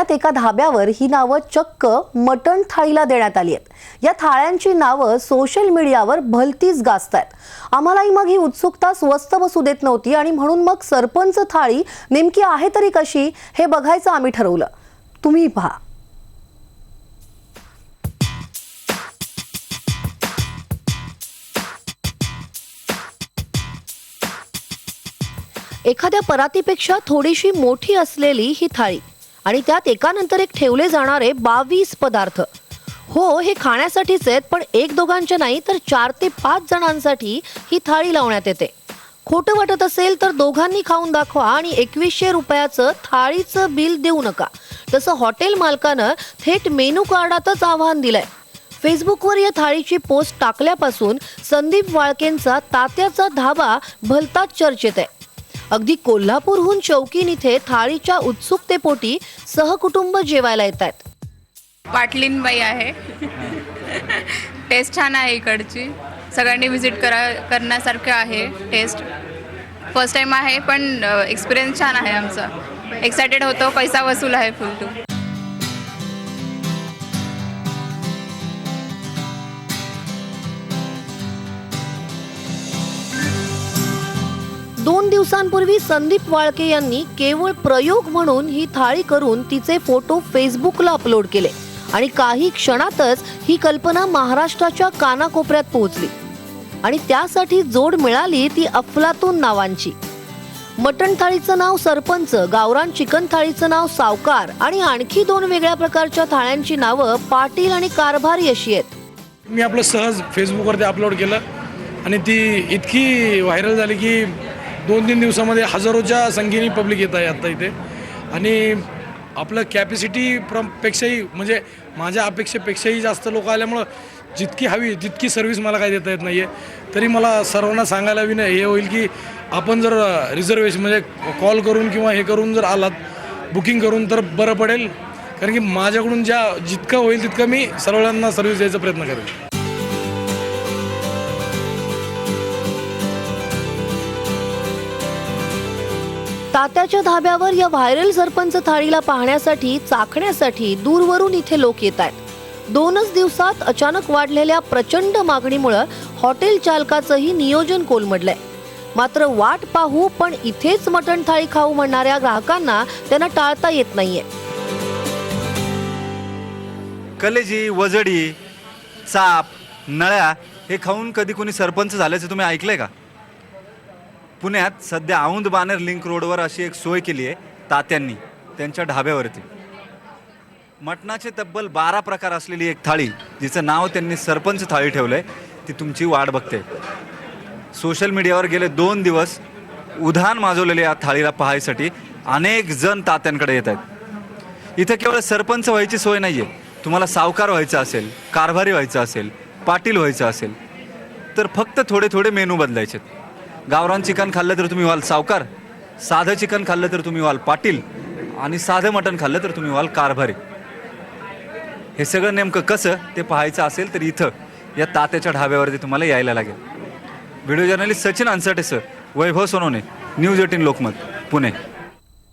पुण्यात एका धाब्यावर ही नावं चक्क मटण थाळीला देण्यात आली आहेत. या थाळ्यांची नावं सोशल मीडियावर भलतीच गाजत आहेत आम्हालाही मग ही उत्सुकता स्वस्त बसू देत नव्हती आणि म्हणून मग सरपंच थाळी नेमकी आहे तरी कशी हे बघायचं आम्ही ठरवलं. तुम्ही पहा. एखाद्या परातीपेक्षा थोडीशी मोठी असलेली ही थाळी आणि त्यात एकानंतर एक ठेवले जाणारे बावीस पदार्थ. हो हे खाण्यासाठीच आहेत पण एक दोघांच्या नाही तर चार ते पाच जणांसाठी ही थाळी लावण्यात येते. खोटं वाटत असेल तर दोघांनी खाऊन दाखवा आणि एकवीसशे रुपयाचं थाळीचं बिल देऊ नका. तसं हॉटेल मालकानं थेट मेनू कार्डातच आव्हान दिलंय. फेसबुकवर या थाळीची पोस्ट टाकल्यापासून संदीप वाळकेंचा तात्याचा धाबा भलताच चर्चेत आहे. अगदी कोल्हापूरहून चौकीन इथे थाळीच्या उत्सुकतेपोटी सहकुटुंब जेवायला येत आहेत पाटलीनबाई आहे. टेस्ट छान आहे इकडची. सगळ्यांनी व्हिजिट करा करण्यासारखं आहे टेस्ट फर्स्ट टाईम आहे पण एक्सपिरियन्स छान आहे आमचा. एक्सायटेड होतो पैसा वसूल आहे फुल टू दिवसांपूर्वी संदीप वाळके यांनी केवळ प्रयोग म्हणून ही थाळी करून तिचे फोटो फेसबुकला अपलोड केले. आणि काही क्षणातच ही कल्पना महाराष्ट्राच्या कानाकोपऱ्यात पोहोचली. आणि त्यासाठी जोड मिळाली ती अफलातून नावांची. मटण थाळीचं नाव सरपंच गावरान चिकन थाळीचं नाव सावकार आणि आणखी दोन वेगळ्या प्रकारच्या थाळ्यांची नावं पाटील आणि कारभारी अशी आहेत. मी आपलं सहज फेसबुकवरती अपलोड केलं आणि ती इतकी व्हायरल झाली की दोन तीन दिवसामध्ये हजारोच्या संख्येने पब्लिक येत आहे आत्ता इथे. आणि आपलं कॅपॅसिटी प्र पेक्षाही म्हणजे माझ्या अपेक्षेपेक्षाही जास्त लोक आल्यामुळं जितकी हवी तितकी सर्व्हिस मला काही देता येत नाही आहे तरी मला सर्वांना सांगायला विनय हे होईल की आपण जर रिझर्वेशन म्हणजे कॉल करून किंवा हे करून जर आलात बुकिंग करून तर बरं पडेल. कारण की माझ्याकडून ज्या जितकं होईल तितकं मी सर्वांना सर्व्हिस द्यायचा प्रयत्न करेन. तात्याच्या धाब्यावर या व्हायरल सरपंच थाळीला पाहण्यासाठी चाखण्यासाठी दूरवरून इथे लोक येत आहेत. दोनच दिवसात अचानक वाढलेल्या प्रचंड मागणीमुळं हॉटेल चालकाचंही नियोजन कोलमडलंय. मात्र वाट पाहू पण इथेच मटण थाळी खाऊ म्हणणाऱ्या ग्राहकांना त्यांना टाळता येत नाहीये. कलेजी वजडी चाप नळ्या हे खाऊन कधी कोणी सरपंच झाल्याचं तुम्ही ऐकलंय का? पुण्यात सध्या औंध बानेर लिंक रोडवर अशी एक सोय केली आहे तात्यांनी त्यांच्या ढाब्यावरती. मटणाचे तब्बल बारा प्रकार असलेली एक थाळी जिचं नाव त्यांनी सरपंच थाळी ठेवलं आहे ती तुमची वाट बघते. सोशल मीडियावर गेले दोन दिवस उधाण माजवलेल्या या थाळीला पाहायसाठी अनेक जण तात्यांकडे येत आहेत. इथं केवळ सरपंच व्हायची सोय नाही आहे तुम्हाला सावकार व्हायचं असेल कारभारी व्हायचं असेल पाटील व्हायचं असेल तर फक्त थोडे थोडे मेनू बदलायचे गावरान चिकन खाल्लं तर तुम्ही व्हाल सावकार साधं चिकन खाल्लं तर तुम्ही व्हाल पाटील आणि साधं मटण खाल्लं तर तुम्ही व्हाल कारभारी. हे सगळं नेमकं कसं ते पाहायचं असेल तर इथं या तात्याच्या ढाब्यावरती तुम्हाला यायला लागेल. Video journalist Sachin Ansate sir. Vaibhav Sonawane news eighteen Lokmat Pune.